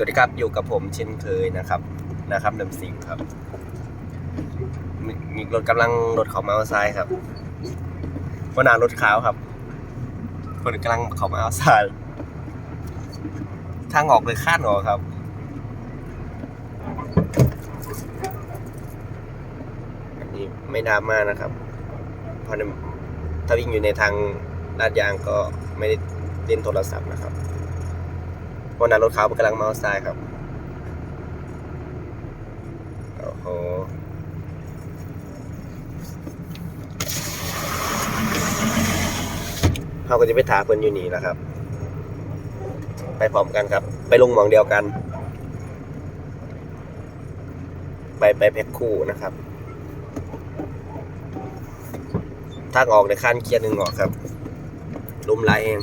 สวัสดีครับอยู่กับผมเช่นเคยนะครับนะครับนำสิงครับมีรถกำลังรถเขามาเอาทรายครับวันนารถขาวครับคนกำลังเขามาเอาทรายทางออกเลยคาดออกครับอันนี้ไม่ดราม่ากนะครับเพราะถ้าวิ่งอยู่ในทางลาดยางก็ไม่ได้เล่นโทรศัพท์นะครับ วันนั้นรถขาวกำลังมาเอาทรายครับ โอ้โหเขาก็จะไปถาเพิ่นอยู่นี่แหละครับ ไปพร้อมกันครับ ไปลงหมองเดียวกัน ไปไปแพ็คคู่นะครับทางออกในขั้นเคียร์หนึ่งออกครับลุมไลายเอง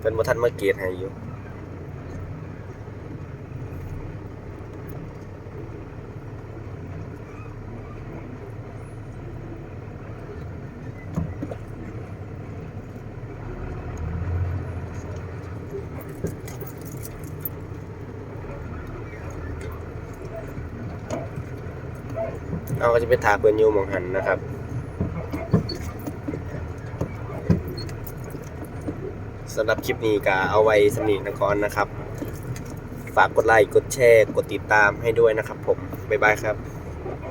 เป็นบ่ทันมาเกียรให้อยู่เอาก็จะไปถาเปิ้นอยู่หมองหันนะครับ สำหรับคลิปนี้ก็เอาไว้สำนีนกรนะครับ ฝากกดไลค์กดแชร์ กดติดตามให้ด้วยนะครับผม บ๊ายบายครับ